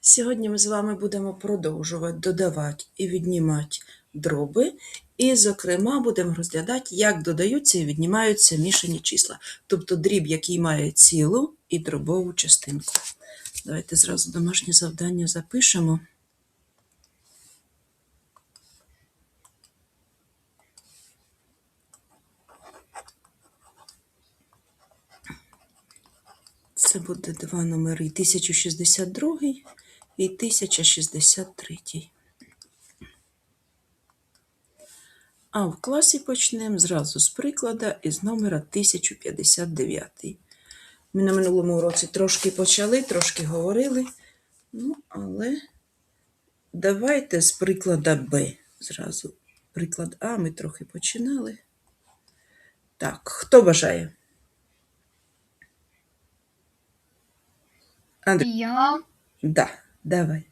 Сьогодні ми з вами будемо продовжувати додавати і віднімати дроби, і, зокрема, будемо розглядати, як додаються і віднімаються мішані числа, тобто дріб, який має цілу і дробову частинку. Давайте зразу домашнє завдання запишемо. Це буде два номери 1062 і 1063. А в класі почнемо зразу з приклада із номера 1059. Ми на минулому уроці трошки почали, трошки говорили. Ну, але давайте з приклада Б зразу. Приклад А ми трохи починали. Так, хто бажає? Андрій, Я да, давай.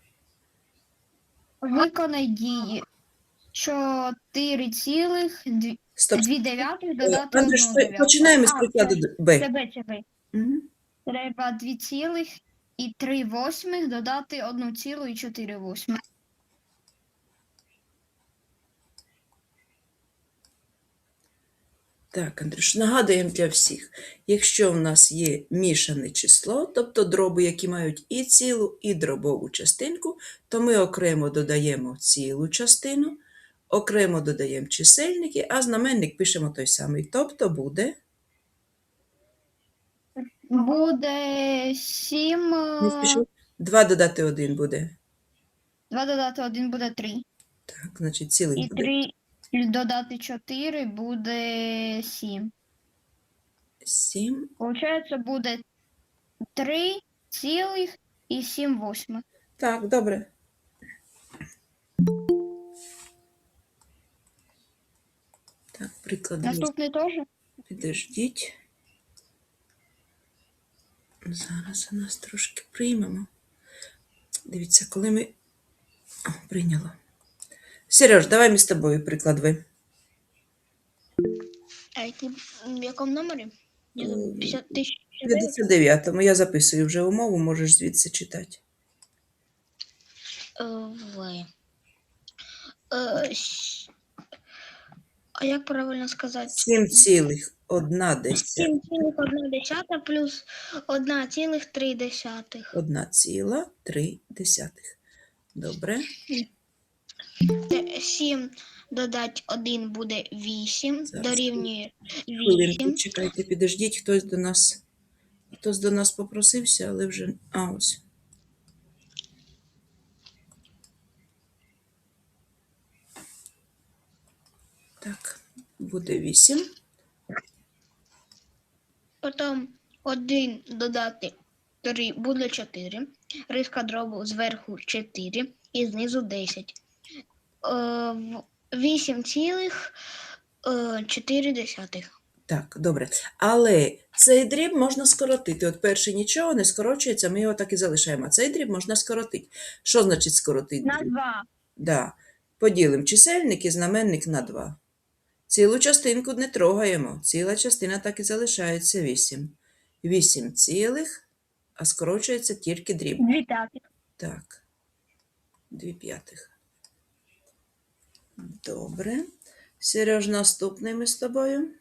виконай дії. 4 цілих дві дев'ятих Е, додати Андрій, одну що- дев'яту. починаємо з А, прикладу це- Б. Це Б, це Б. Мгм. Треба 2 цілих і 3 восьмих додати 1 цілу і 4 восьмих. Так, Андрюш, нагадуємо для всіх, якщо в нас є мішане число, тобто дроби, які мають і цілу, і дробову частинку, то ми окремо додаємо цілу частину, окремо додаємо чисельники, а знаменник пишемо той самий. Тобто буде, Буде 7. не 2 додати 1 буде. 2 додати 1 буде 3. Так, значить цілих І буде 3 додати 4 буде 7. 7. Получається, буде 3 цілих і 7 восьмих. Так, добре. Так, приклади. Наступний теж? Підождіть. Зараз у нас трошки приймемо. Дивіться, коли ми. О, прийняло. Сереж, давай ми з тобою приклад ви. А який, в якому номері? Я М, 50 тисяч. 59-му. Я записую вже умову, можеш звідси читати. Е, В. Е, А як правильно сказати? 7,1 7,1 плюс 1,3. 1,3. Добре. 7 додати 1 буде 8, Зараз. дорівнює Хвилинку, 8. чекайте, підождіть, хтось до нас. Хтось до нас попросився, але вже. А, ось. Так, буде 8. Потім 1 додати 3 буде 4. Риска дробу зверху 4 і знизу 10. 8 цілих 4 десятих. Так, добре. Але цей дріб можна скоротити. От перший нічого не скорочується, ми його так і залишаємо. А цей дріб можна скоротити. Що значить скоротити? На дріб? 2. Да. Поділимо чисельник і знаменник на 2. Цілу частинку не трогаємо. Ціла частина так і залишається 8. 8 цілих, а скорочується тільки дріб. 2 п'ятих. Так. 2 п'ятих. Добре. Сереж, наступний ми з тобою.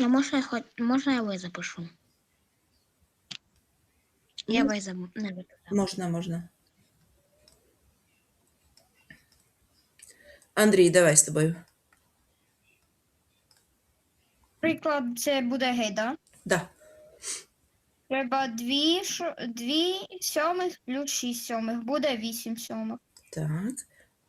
Ну, можна, я хоч, можна я ви запишу? Я Ну. ви не записав. Можна, можна. Андрій, давай з тобою. Приклад, це буде гейда. Да. Треба 2, шо- 2 сьомих плюс 6 сьомих. Буде 8 сьомих. Так.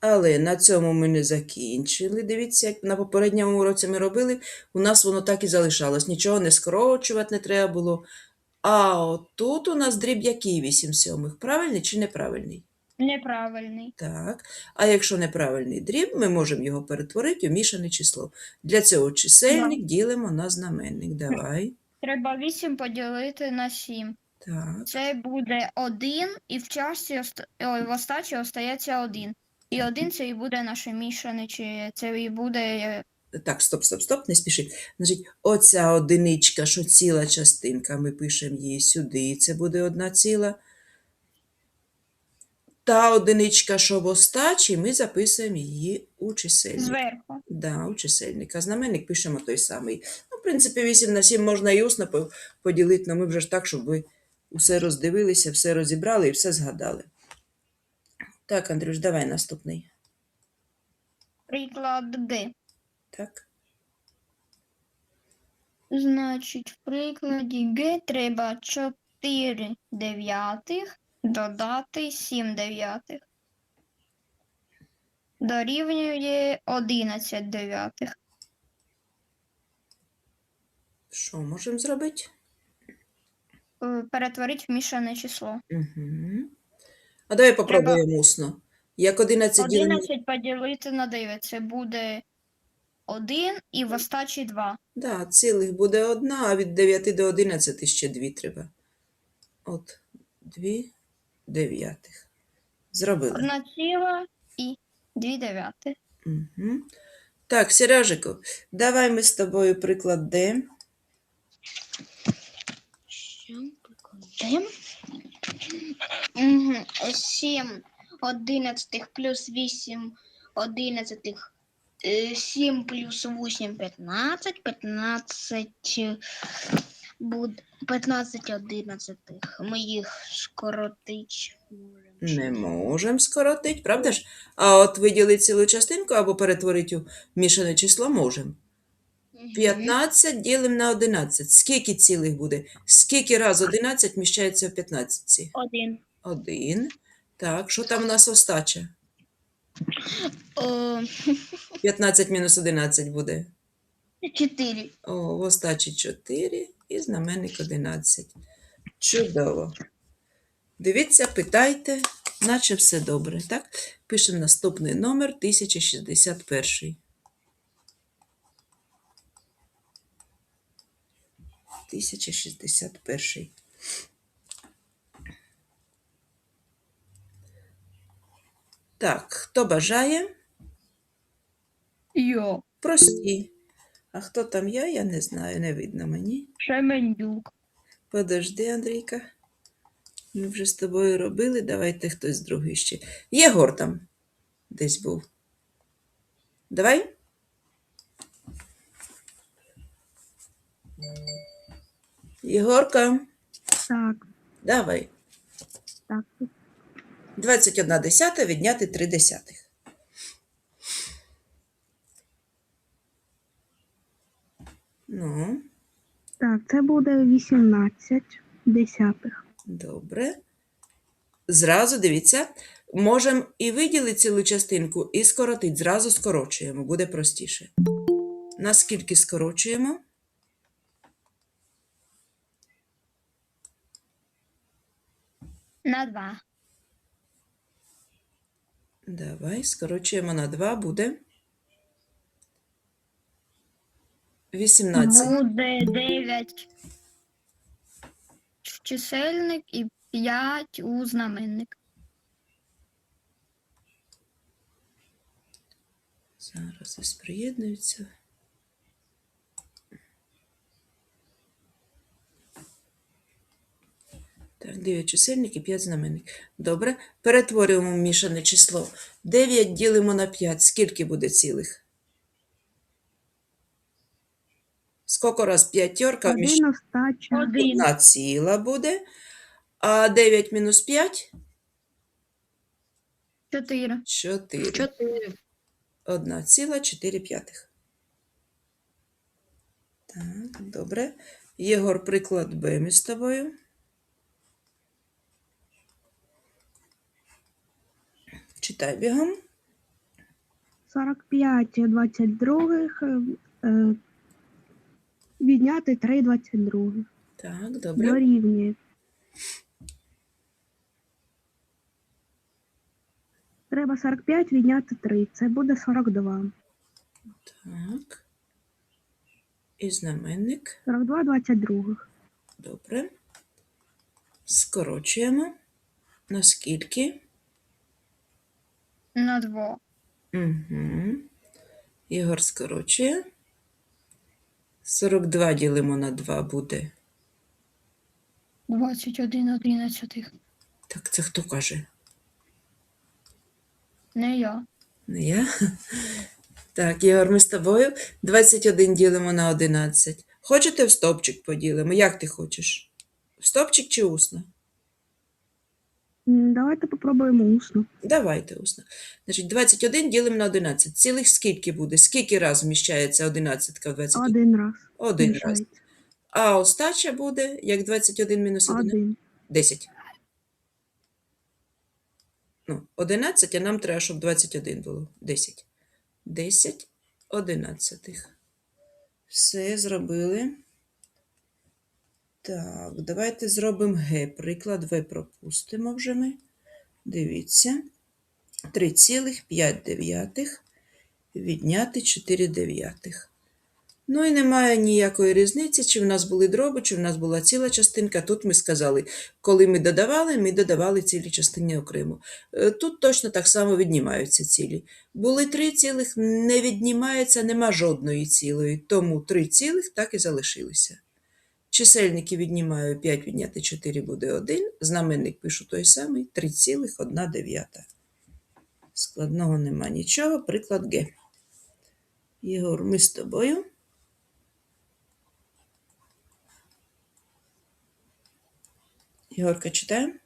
Але на цьому ми не закінчили. Дивіться, як на попередньому уроці ми робили, у нас воно так і залишалось. Нічого не скорочувати не треба було. А отут у нас дріб який 8 сьомих? Правильний чи неправильний? Неправильний. Так. А якщо неправильний дріб, ми можемо його перетворити у мішане число. Для цього чисельник ділимо на знаменник. Давай. Треба 8 поділити на 7. Так. Це буде 1, і в часі ой, в остачі остається 1. І 1 це і буде наше мішане, чи це і буде е, Так, стоп, стоп, стоп, не спіши. Значить, оця одиничка, що ціла частинка, ми пишемо її сюди, і це буде одна ціла. Та одиничка, що в остачі, ми записуємо її у чисельник. Зверху. Да, у чисельник. А знаменник пишемо той самий. Ну, в принципі, 8 на 7 можна і усно поділити, але ми вже ж так, щоб ви усе роздивилися, все розібрали і все згадали. Так, Андрюш, давай наступний. Приклад Г. Так. Значить, в прикладі Г треба 4 дев'ятих додати 7 дев'ятих. Дорівнює 11 дев'ятих. Що можемо зробити? Е, Перетворити в мішане число. Угу. А давай попробуємо усно. Як 11 ділимо... 11 поділити на 9. Це буде 1 і в остачі 2. Да, цілих буде одна, а від 9 до 11 ще дві треба. От, дві дев'ятих. Зробили. 1 ціла і 2 дев'ятих. Угу. Так, Сережику, давай ми з тобою приклад Д. Що прикладемо? Угу. 7 одинадцятих плюс 8 одинадцятих. 7 плюс 8 15, 15 буде 15 одинадцятих. Ми їх скоротить. Не можемо скоротити, правда ж? А от виділити цілу частинку або перетворити у мішане число можемо. Мгм. 15 ділимо на 11. Скільки цілих буде? Скільки раз 11 вміщається в 15? Один. Один. Так, що там у нас остача? 15 мінус 11 буде. 4. О, в остачі 4 і знаменник 11. Чудово. Дивіться, питайте, наче все добре, так? Пишемо наступний номер 1061. 1061. Так, хто бажає? Йо. Прості. А хто там я, я не знаю, не видно мені. Шемендюк. Подожди, Андрійка. Ми вже з тобою робили, давайте хтось другий ще. Єгор там десь був. Давай. Єгорка, Так, давай. так. 21 десята відняти 3 десятих. Ну, Так, це буде 18 десятих. Добре. Зразу дивіться, можемо і виділити цілу частинку, і скоротити. Зразу скорочуємо, буде простіше. Наскільки скорочуємо? На 2. Давай, скорочуємо на 2, буде 18. Буде 9 в чисельник і 5 у знаменник. Зараз ось приєднуються. Так, 9 чисельник і 5 знаменник. Добре. Перетворюємо мішане число. 9 ділимо на 5. Скільки буде цілих? Скільки раз п'ятерка. Одна ціла буде. А 9 мінус 5 – 4. 4. 4. 1 ціла 4 п'ятих. Так, добре. Єгор, приклад Б ми з тобою. Читай бігом. 45 22 е, відняти 3 22 Так, добре. дорівнює. Треба 45 відняти 3. Це буде 42. Так. І знаменник. 42 22. Добре. Скорочуємо. Наскільки? На 2. Угу. Ігор скорочує. 42 ділимо на 2 буде. 21 одинадцятих. Так, це хто каже? Не я. Не я. Так, Ігор, ми з тобою 21 ділимо на 11. Хочете в стопчик поділимо? Як ти хочеш? В стопчик чи усно? Давайте попробуємо усно. Давайте усно. Значить, 21 ділимо на 11. Цілих скільки буде? Скільки раз вміщається 11 в 21? Один раз. Один раз. А остача буде, як 21 мінус 1? Один. 10. Ну, 11, а нам треба, щоб 21 було. 10. 10 одинадцятих. Все зробили. Так, давайте зробимо Г. Приклад В пропустимо вже ми. Дивіться. 3,5 відняти 4 дев'ятих. Ну і немає ніякої різниці, чи в нас були дроби, чи в нас була ціла частинка. Тут ми сказали, коли ми додавали, ми додавали цілі частини окремо. Е, Тут точно так само віднімаються цілі. Були три цілих, не віднімається, нема жодної цілої, тому три цілих так і залишилися. Чисельники віднімаю 5 відняти 4 буде 1, знаменник пишу той самий 3,1. Складного нема нічого, приклад Г. Єгор, ми з тобою. Єгорка читає?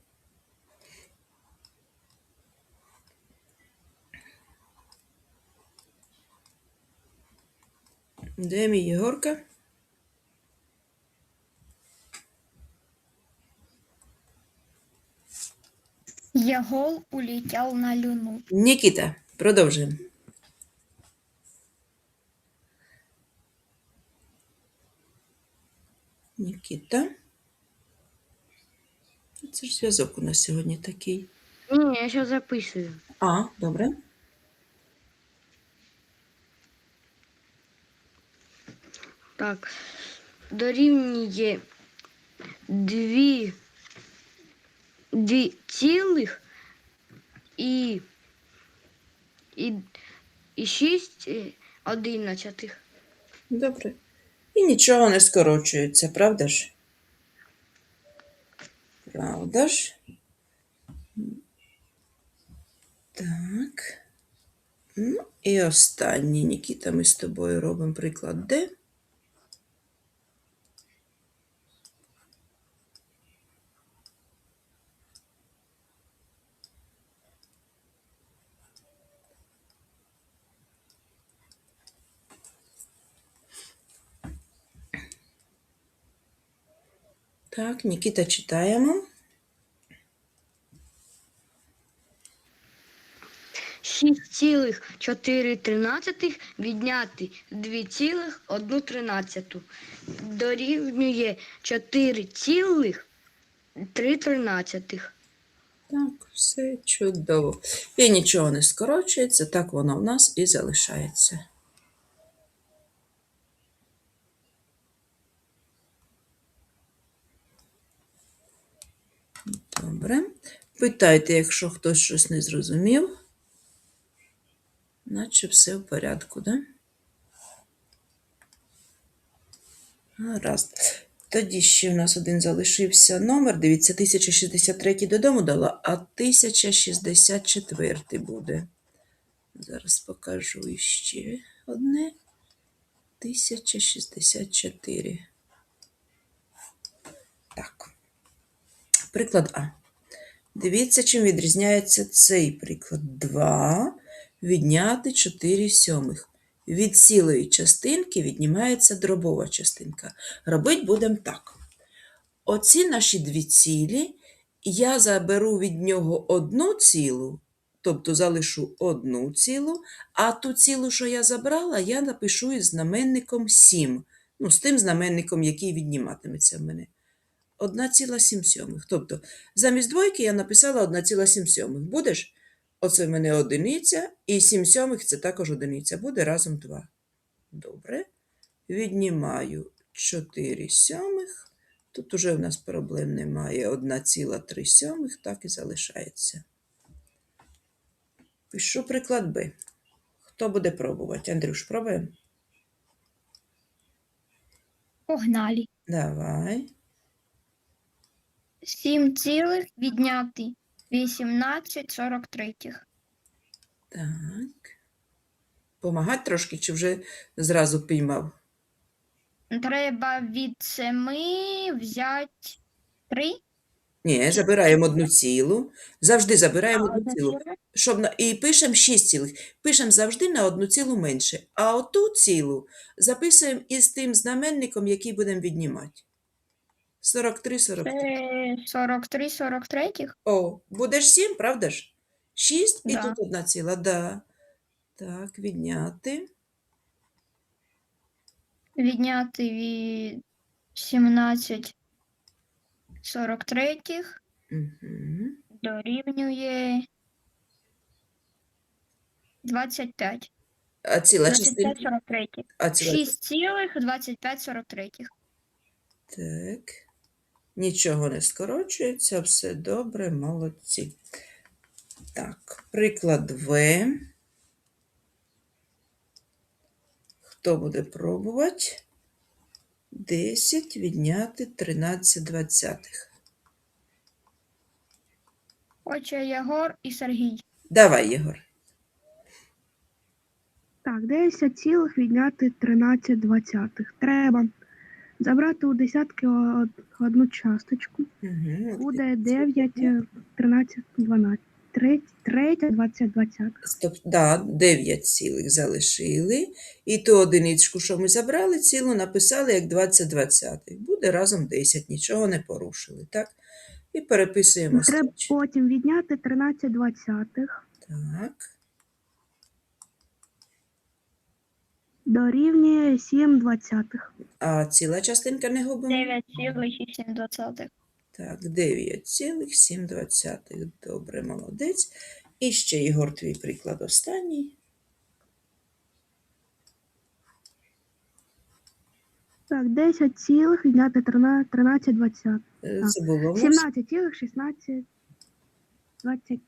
Де мій Єгорка? Егол улетел на люну. Нікіта, продовжуємо. Нікіта. Це ж зв'язок у нас сьогодні такий. Ні, я ще записую. А, добре. Так. Дорівнює дві, дві цілих і, і, і шість е, одинадцятих. Добре. І нічого не скорочується, правда ж? Правда ж? Так. Ну, і останній, Нікіта, ми з тобою робимо приклад Д. Так, Нікіта читаємо. Шість цілих чотири тринадцятих відняти дві цілих одну тринадцяту. Дорівнює чотири цілих три тринадцятих. Так, все чудово. І нічого не скорочується, так воно в нас і залишається. Добре. Питайте, якщо хтось щось не зрозумів. Наче все в порядку, да? Гаразд. Тоді ще в нас один залишився номер. Дивіться, 1063 додому дала, а 1064 буде. Зараз покажу ще одне. 1064. Так. Приклад А. Дивіться, чим відрізняється цей приклад. 2 відняти 4 сьомих. Від цілої частинки віднімається дробова частинка. Робить будемо так. Оці наші дві цілі, я заберу від нього одну цілу, тобто залишу одну цілу, а ту цілу, що я забрала, я напишу із знаменником 7. Ну, з тим знаменником, який відніматиметься в мене. 1,7 сьомих. Тобто, замість двойки я написала 1,7 сьомих. Будеш? Оце в мене одиниця, і 7 сьомих це також одиниця. Буде разом 2. Добре. Віднімаю 4 сьомих. Тут уже в нас проблем немає. 1,3 сьомих, так і залишається. Пишу приклад Б. Хто буде пробувати? Андрюш, пробуємо? Погнали. Давай. 7 цілих відняти 18 43. Так. Помагати трошки, чи вже зразу піймав? Треба від 7 взяти 3. Ні, забираємо одну цілу. Завжди забираємо одну цілу. ціле. Щоб на... І пишемо 6 цілих. Пишемо завжди на одну цілу менше. А оту цілу записуємо із тим знаменником, який будемо віднімати. 43, 43. Це 43, 43. О, будеш 7, правда ж? 6 і Да. тут одна ціла, да. Так, відняти. Відняти від 17 43 Угу. дорівнює 25. А ціла 25 43. А ціла 6 цілих 25 43. Так. Нічого не скорочується, все добре, молодці. Так, приклад В. Хто буде пробувати? 10 відняти 13 двадцятих. Хоче Єгор і Сергій. Давай, Єгор. Так, 10 цілих відняти 13 двадцятих. Треба забрати у десятки одну часточку. Угу. Буде 9, е, 13, 12. Третя, третя 20 двадцятих. Стоп, да, 9 цілих залишили. І ту одиничку, що ми забрали, цілу написали як 20 двадцятих. Буде разом 10, нічого не порушили, так? І переписуємо Треба потім відняти 13 двадцятих. Так. Дорівнює 7 двадцятих. А ціла частинка не губимо? 9,7. Так, 9,7. Добре, молодець. І ще, Ігор, твій приклад останній. Так, 10 цілих відняти 13, 13 двадцятих. Е, Так. Це було 17 цілих 16 20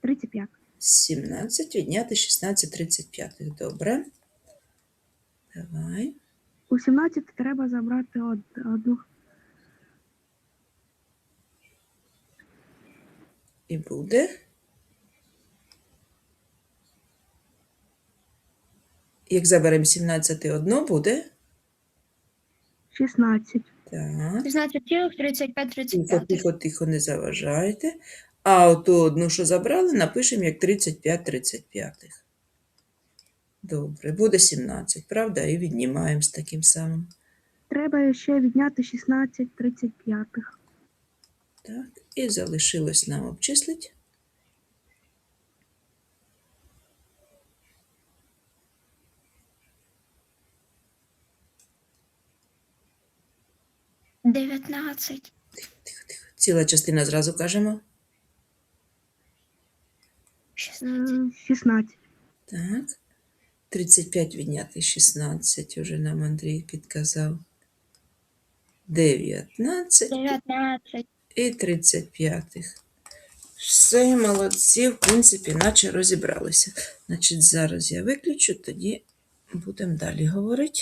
35. 17 відняти 16 35. Добре. Давай. У 17 треба забрати одну. І буде. Як заберемо 17 одно, буде. 16. Так. 16 цілих 35 Тихо, 35. тихо, тихо, не заважайте. А оту одну, що забрали, напишемо як 35 35. Добре, буде 17, правда? І віднімаємо з таким самим. Треба ще відняти 16 35. Так, і залишилось нам обчислити. Дев'ятнадцять. Тихо, тихо. Ціла частина зразу кажемо. 16. Е, 16. Так. 35 відняти 16, уже нам Андрій підказав. 19 Дев'ятнадцять. і 35. Все, молодці, в принципі, наче розібралися. Значить, зараз я виключу, тоді будемо далі говорити.